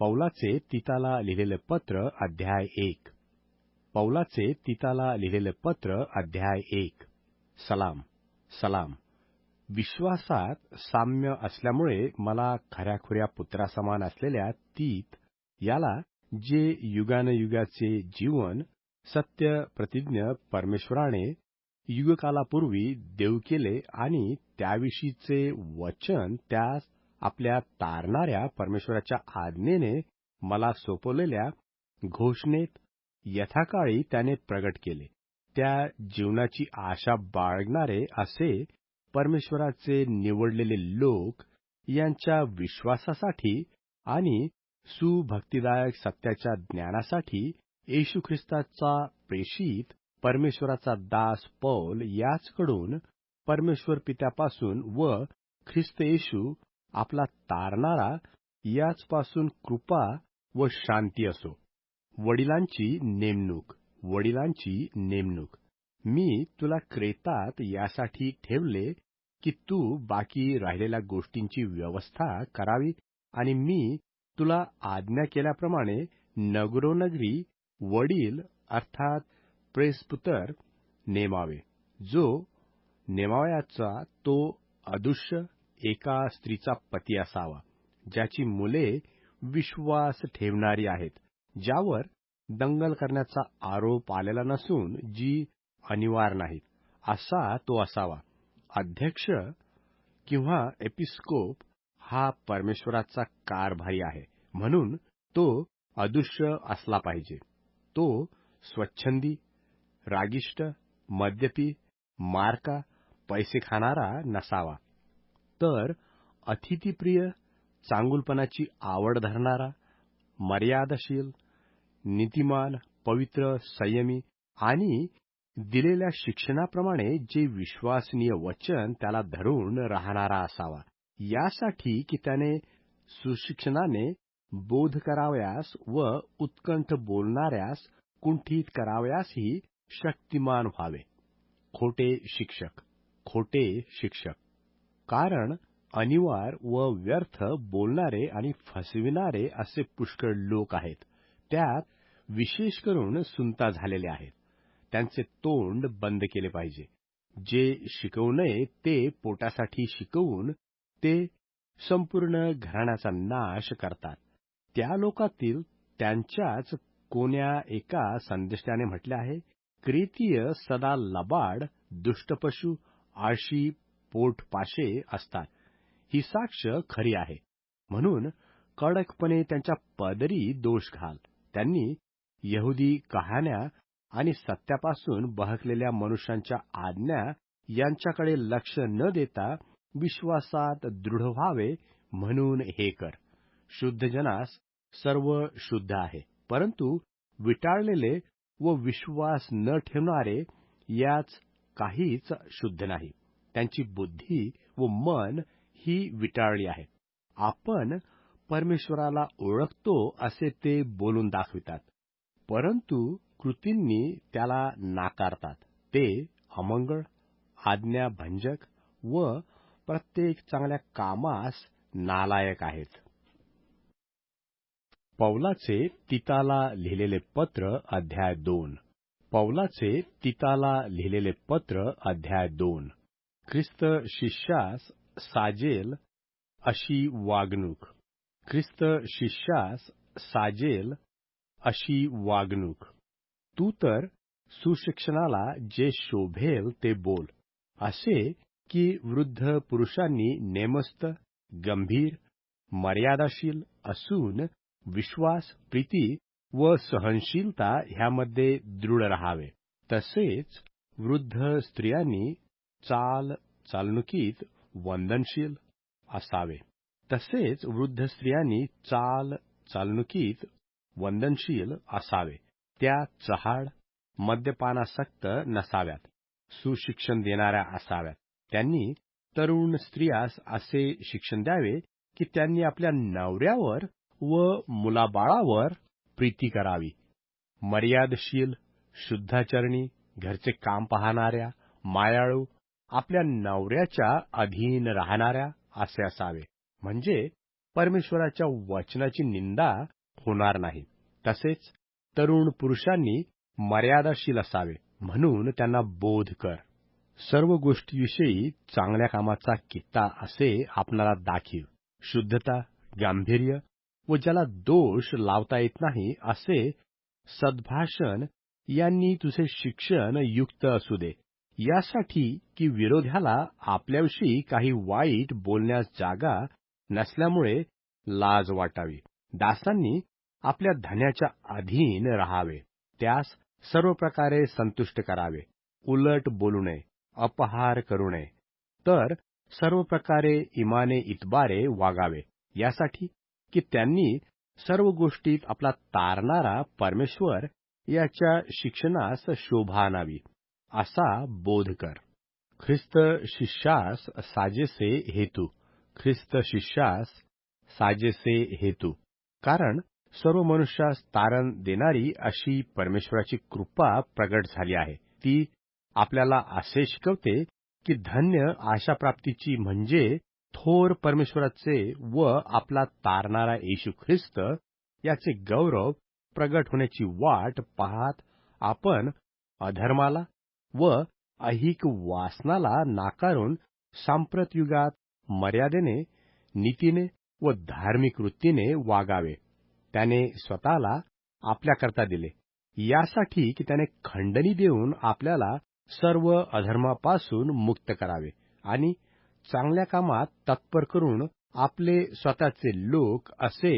पौलाचे तिताला लिहिलेले पत्र अध्याय एक. पौलाचे तिताला लिहिलेले पत्र अध्याय एक. सलाम. सलाम. विश्वासात साम्य असल्यामुळे मला खऱ्याखुऱ्या पुत्रासमान असलेल्या तीत याला जे युगानयुगाचे जीवन सत्य प्रतिज्ञ परमेश्वराने युगकालापूर्वी देऊ केले आणि त्याविषयीचे वचन त्यास आपल्या तारणाऱ्या परमेश्वराच्या आज्ञेने मला सोपवलेल्या घोषणेत यथाकाळी त्याने प्रगट केले. त्या जीवनाची आशा बाळगणारे असे परमेश्वराचे निवडलेले लोक यांच्या विश्वासासाठी आणि सुभक्तिदायक सत्याच्या ज्ञानासाठी येशू ख्रिस्ताचा प्रेषित परमेश्वराचा दास पौल याचकडून परमेश्वर पित्यापासून व ख्रिस्त येशू आपला तारणारा याचपासून कृपा व शांती असो. वडिलांची नेमणूक वडिलांची नेमणूक. मी तुला क्रेतात यासाठी ठेवले की तू बाकी राहिलेल्या गोष्टींची व्यवस्था करावी आणि मी तुला आज्ञा केल्याप्रमाणे नगरोनगरी वडील अर्थात प्रेसपुतर नेमावे. जो नेमावयाचा तो अदृश्य एका स्त्रीचा पती असावा ज्याची मुले विश्वास ठेवणारी आहेत ज्यावर दंगल करण्याचा आरोप आलेला नसून जी अनिवार्य नाहीत असा तो असावा. अध्यक्ष किंवा एपिस्कोप हा परमेश्वराचा कारभारी आहे म्हणून तो अदृश्य असला पाहिजे. तो स्वच्छंदी रागिष्ट मद्यपी मारका पैसे खाणारा नसावा. तर अतिथीप्रिय चांगुलपणाची आवड धरणारा मर्यादाशील नीतिमान पवित्र संयमी आणि दिलेल्या शिक्षणाप्रमाणे जे विश्वासनीय वचन त्याला धरून राहणारा असावा यासाठी की त्याने सुशिक्षणाने बोध करावयास व उत्कंठ बोलणाऱ्यास कुंठित करावयासही शक्तिमान व्हावे. खोटे शिक्षक खोटे शिक्षक. कारण अनिवार व व्यर्थ बोलणारे आणि फसविणारे असे पुष्कळ लोक आहेत. त्यात विशेष करून सुनता झालेले आहेत. त्यांचे तोंड बंद केले पाहिजे. जे शिकवू नये ते पोटासाठी शिकवून ते संपूर्ण घराण्याचा नाश करतात. त्या लोकातील त्यांच्याच कोण्या एका संदेशाने म्हटले आहे क्रेतीय सदा लबाड दुष्टपशु आळशी पोटपाशे असतात. ही साक्ष खरी आहे. म्हणून कडकपणे त्यांच्या पदरी दोष घाल. त्यांनी यहुदी कहाण्या आणि सत्यापासून बहकलेल्या मनुष्यांच्या आज्ञा यांच्याकडे लक्ष न देता विश्वासात दृढ व्हावे म्हणून हे कर. शुद्ध जनास सर्व शुद्ध आहे. परंतु विटाळलेले व विश्वास न ठेवणारे याच काहीच शुद्ध नाही. त्यांची बुद्धी व मन ही विटाळली आहे. आपण परमेश्वराला ओळखतो असे ते बोलून दाखवितात. परंतु कृतींनी त्याला नाकारतात. ते अमंगळ आज्ञाभंजक व प्रत्येक चांगल्या कामास नालायक आहेत. पौलाचे तिताला लिहिलेले पत्र अध्याय दोन. पौलाचे तिताला लिहिलेले पत्र अध्याय दोन. ख्रिस्त शिष्यास साजेल अशी वागणूक. ख्रिस्त शिष्यास साजेल अशी वागणूक. तू तर सुशिक्षणाला जे शोभेल ते बोल. असे की वृद्ध पुरुषांनी नेमस्त गंभीर मर्यादाशील असून विश्वास प्रीती व सहनशीलता ह्यामध्ये दृढ राहावे. तसेच वृद्ध स्त्रियांनी चाल चालणुकीत वंदनशील असावे. तसेच वृद्ध स्त्रियांनी चाल चालणुकीत वंदनशील असावे. त्या चहाड मद्यपानासक्त नसाव्यात. सुशिक्षण देणाऱ्या असाव्यात. त्यांनी तरुण स्त्रियास असे शिक्षण द्यावे की त्यांनी आपल्या नवऱ्यावर व मुलाबाळावर प्रीती करावी. मर्यादशील शुद्धाचरणी घरचे काम पाहणाऱ्या मायाळू आपल्या नवऱ्याच्या अधीन राहणाऱ्या असे असावे. म्हणजे परमेश्वराच्या वचनाची निंदा होणार नाही. तसेच तरुण पुरुषांनी मर्यादाशील असावे म्हणून त्यांना बोध कर. सर्व गोष्टीविषयी चांगल्या कामाचा कित्ता असे आपणाला दाखीव. शुद्धता गांभीर्य व ज्याला दोष लावता येत नाही असे सद्भाषण यांनी तुझे शिक्षण युक्त असू दे. यासाठी की विरोध्याला आपल्याविषयी काही वाईट बोलण्यास जागा नसल्यामुळे लाज वाटावी. दासांनी आपल्या धन्याच्या अधीन राहावे. त्यास सर्व प्रकारे संतुष्ट करावे. उलट बोलू नये. अपहार करू नये. तर सर्व प्रकारे इमाने इतबारे वागावे. यासाठी की त्यांनी सर्व गोष्टीत आपला तारणारा परमेश्वर याच्या शिक्षणास शोभा आणावी. असा बोध कर. ख्रिस्त शिष्यास साजेसे हेतू. ख्रिस्त शिष्यास साजेसे हेतू. कारण सर्व मनुष्यास तारण देणारी अशी परमेश्वराची कृपा प्रगट झाली आहे. ती आपल्याला असे शिकवते की धन्य आशा प्राप्तीची म्हणजे थोर परमेश्वराचे व आपला तारणारा येशू ख्रिस्त याचे गौरव प्रगट होण्याची वाट पाहत आपण अधर्माला व अहिक वासनाला नाकारून सांप्रत युगात मर्यादेने नीतीने व धार्मिक वृत्तीने वागावे. त्याने स्वतःला आपल्याकरता दिले. यासाठी की त्याने खंडणी देऊन आपल्याला सर्व अधर्मापासून मुक्त करावे आणि चांगल्या कामात तत्पर करून आपले स्वतःचे लोक असे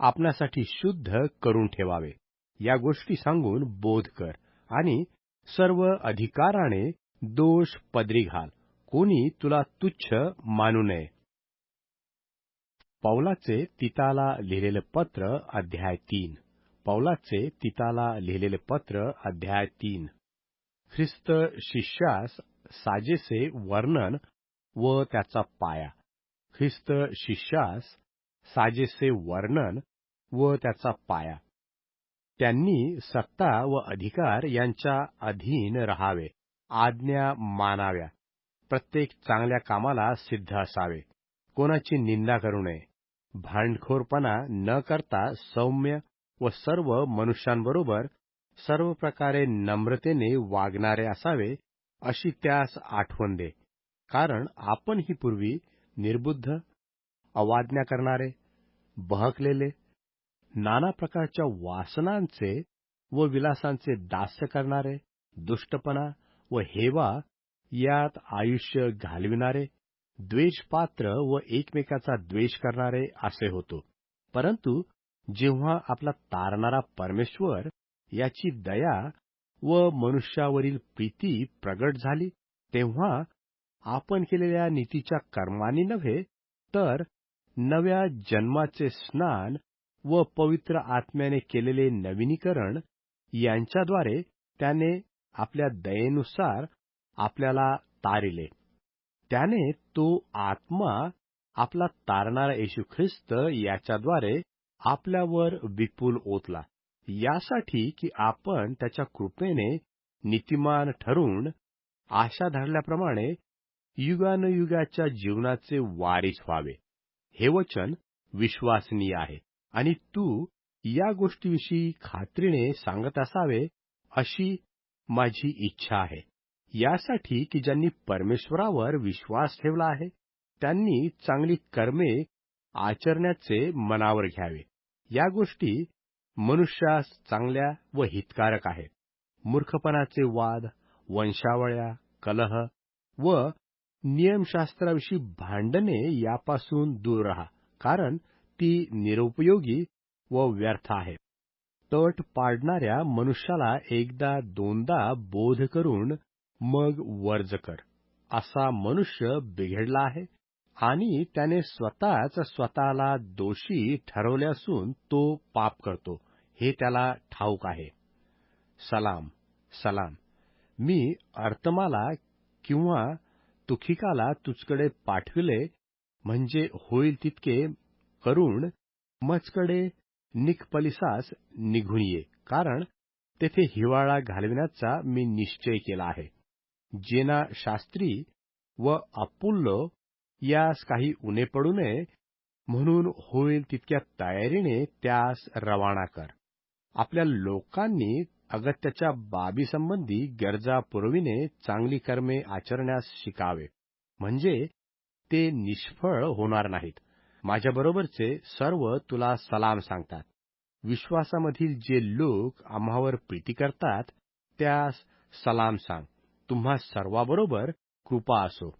आपणासाठी शुद्ध करून ठेवावे. या गोष्टी सांगून बोध कर आणि सर्व अधिकाराने दोष पदरी घाल. कोणी तुला तुच्छ मानू नये. पौलाचे तिताला लिहिलेले पत्र अध्याय तीन. पौलाचे तिताला लिहिलेले पत्र अध्याय तीन. ख्रिस्त शिष्यास साजेसे वर्णन व त्याचा पाया. ख्रिस्त शिष्यास साजेसे वर्णन व त्याचा पाया. त्यांनी सत्ता व अधिकार यांच्या अधीन राहावे आज्ञा मानाव्या. प्रत्येक चांगल्या कामाला सिद्ध असावे. कोणाची निंदा करू नये. भांडखोरपणा न करता सौम्य व सर्व मनुष्यांबरोबर सर्व प्रकारे नम्रतेने वागणारे असावे अशी त्यास आठवण दे. कारण आपण ही पूर्वी निर्बुद्ध अवाज्ञा करणारे बहकलेले नाना प्रकारच्या वासनांचे व विलासांचे दास्य करणारे दुष्टपणा व हेवा यात आयुष्य घालविणारे द्वेषपात्र व एकमेकाचा द्वेष करणारे असे होतो. परंतु जेव्हा आपला तारणारा परमेश्वर याची दया व मनुष्यावरील प्रीती प्रगट झाली तेव्हा आपण केलेल्या नीतीच्या कर्मानी नव्हे तर नव्या जन्माचे स्नान व पवित्र आत्म्याने केलेले नवीनीकरण यांच्याद्वारे त्याने आपल्या दयेनुसार आपल्याला तारिले. त्याने तो आत्मा आपला तारणारा येशू ख्रिस्त याच्याद्वारे आपल्यावर विपुल ओतला. यासाठी की आपण त्याच्या कृपेने नीतिमान ठरून आशा धरल्याप्रमाणे युगानुयुगाच्या जीवनाचे वारीस व्हावे. हे वचन विश्वासनीय आहे. आणि तू या गोष्टीविषयी खात्रीने सांगत असावे अशी माझी इच्छा आहे. यासाठी की ज्यांनी परमेश्वरावर विश्वास ठेवला आहे त्यांनी चांगली कर्मे आचरण्याचे मनावर घ्यावे. या गोष्टी मनुष्यास चांगल्या व हितकारक आहेत. मूर्खपणाचे वाद वंशावळ्या कलह व नियमशास्त्राविषयी भांडणे यापासून दूर राहा. कारण ती निरुपयोगी व व्यर्थ आहे. तट पाडणाऱ्या मनुष्याला एकदा दोनदा बोध करून मग वर्ज कर. असा मनुष्य बिघडला आहे आणि त्याने स्वतःच स्वतःला दोषी ठरवले असून तो पाप करतो. हे त्याला ठाऊक आहे. सलाम सलाम. मी अर्थमाला किंवा तुखिकाला तुझकडे पाठविले म्हणजे होईल तितके करून मजकडे निकपलिसास निघून ये. कारण तेथे हिवाळा घालविण्याचा मी निश्चय केला आहे. जेना शास्त्री व अपुल्लो यास काही उणे पडू नये म्हणून होईल तितक्या तयारीने त्यास रवाना कर. आपल्या लोकांनी अगत्याच्या बाबीसंबंधी गरजा पुरविणे चांगली कर्मे आचरण्यास शिकावे. म्हणजे ते निष्फळ होणार नाहीत. माझ्याबरोबरचे सर्व तुला सलाम सांगतात. विश्वासामधील जे लोक आम्हावर प्रीती करतात त्यास सलाम सांग. तुम्हा सर्वाबरोबर कृपा असो.